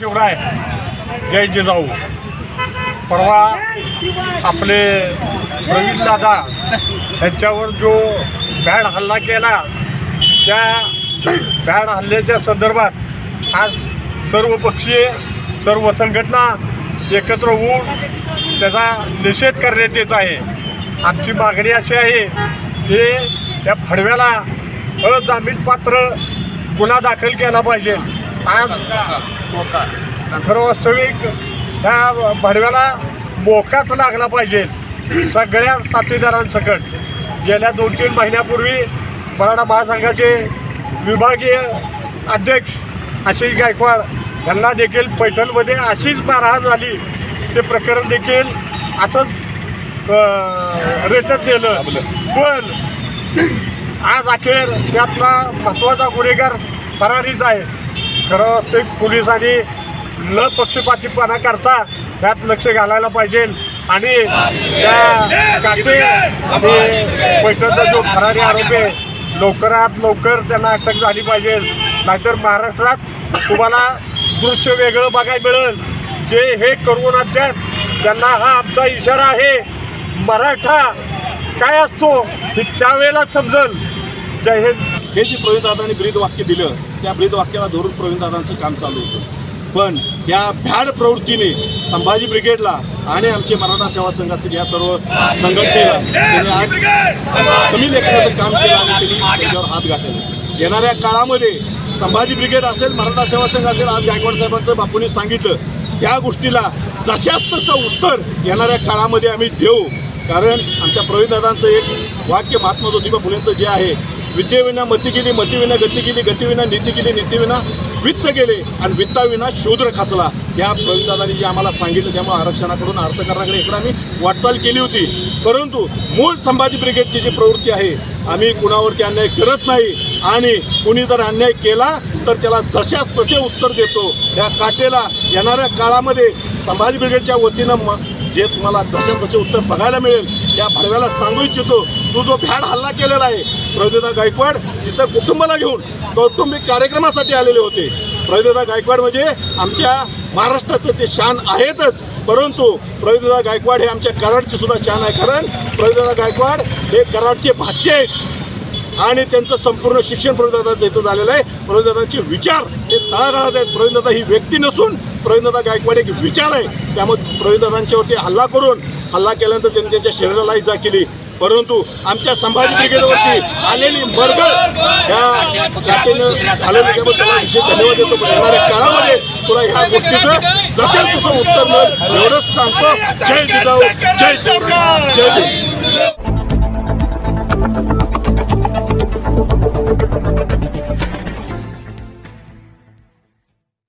शिवराय जय जिजाऊ. परवा आपले प्रवीण दादा यांच्यावर जो बॅड हल्ला केला त्या बॅड हल्ल्याच्या संदर्भात आज सर्व पक्षीय सर्व संघटना एकत्र होऊन त्याचा निषेध करण्यात येत आहे. आमची मागणी अशी आहे की त्या फडव्याला अजामीनपात्र गुन्हा दाखल केला पाहिजे. आज खरं वास्तविक त्या भडव्याला मोकाच लागला पाहिजे. सगळ्या साथीदारांसकट गेल्या दोन तीन महिन्यापूर्वी मराठा महासंघाचे विभागीय अध्यक्ष आशिष गायकवाड यांना देखील पैठणमध्ये अशीच मारहाण झाली. ते प्रकरण देखील असंच रेटत गेलं. पण आज अखेर त्यातला महत्त्वाचा गुन्हेगार फरारीच आहे. खरं असते पोलिसांनी न पक्षपातीपणा करता त्यात लक्ष घालायला पाहिजे. आणि त्या काटे आणि पैठणचा जो फरारी आरोपी आहे लवकरात लवकर त्यांना अटक झाली पाहिजे. नाहीतर महाराष्ट्रात तुम्हाला दृश्य वेगळं बघायला मिळेल. जे हे करून अध्यात त्यांना हा आमचा इशारा आहे. मराठा काय असतो हे त्यावेळेला समजल. जय हिंद. हे जे प्रवीणदादांनी ब्रीद वाक्य दिलं त्या ब्रीदवाक्याला धरून प्रवीणदादांचं काम चालू होतं. पण या भ्याड प्रवृत्तीने संभाजी ब्रिगेडला आणि आमचे मराठा सेवा संघाचे या सर्व संघटनेला त्यांनी आज कमी लेखनाचं काम केलं आणि त्यांनी त्यांच्यावर हात घातले येणाऱ्या काळामध्ये संभाजी ब्रिगेड असेल मराठा सेवा संघ असेल आज गायकवाड साहेबांचं बापूंनी सांगितलं त्या गोष्टीला जशाच तसं उत्तर येणाऱ्या काळामध्ये आम्ही देऊ. कारण आमच्या प्रवीणदादांचं एक वाक्य महात्मा ज्योतिबा फुलेंचं जे आहे विद्येविना मती गेली मतीविना गती गेली गतीविना नीती गेली नीतीविना वित्त गेले आणि वित्ताविना शूद्र खाचला. या प्रवीणदादांनी जे आम्हाला सांगितलं त्यामुळे आरक्षणाकडून अर्थकारणाकडे इकडे आम्ही वाटचाल केली होती. परंतु मूळ संभाजी ब्रिगेडची जी प्रवृत्ती आहे आम्ही कुणावरती अन्याय करत नाही आणि कुणी जर अन्याय केला तर त्याला जशास तसे उत्तर देतो. या काटेला येणाऱ्या काळामध्ये संभाजी ब्रिगेडच्या वतीनं म जे तुम्हाला जशा जसे उत्तर बघायला मिळेल त्या भडव्याला सांगू इच्छितो तू जो भ्याड हल्ला केलेला आहे प्रवीणदा गायकवाड तिथं कुटुंबाला घेऊन कौटुंबिक कार्यक्रमासाठी आलेले होते. प्रवीणदा गायकवाड म्हणजे आमच्या महाराष्ट्राचं ते शान आहेतच. परंतु प्रवीणदा गायकवाड हे आमच्या कराडचे सुद्धा शान आहे. कारण प्रवीणदा गायकवाड हे कराडचे भाष्य आहेत. आणि त्यांचं संपूर्ण शिक्षण प्रवीणदादाचं इथं झालेलं आहे. प्रवीणदादांचे विचार हे तळागाळात आहेत. प्रवीणदादा ही व्यक्ती नसून प्रवीणदादा गायकवाड एक विचार आहे. त्यामुळे प्रवीणदादांच्यावरती हल्ला करून हल्ला केल्यानंतर त्यांनी त्यांच्या शरीराला इजा केली. परंतु आमच्या संभाजी ब्रिगेडवरती आलेली मरगळ ह्या घाटीनं झालेलं त्यामुळे त्याला विशेष धन्यवाद देतो. पण येणाऱ्या काळामध्ये तुला ह्या गोष्टीचं जसं तसं उत्तर मिळेल. एवढंच सांगतो. जय जिजाऊ. जय शिवराय. जय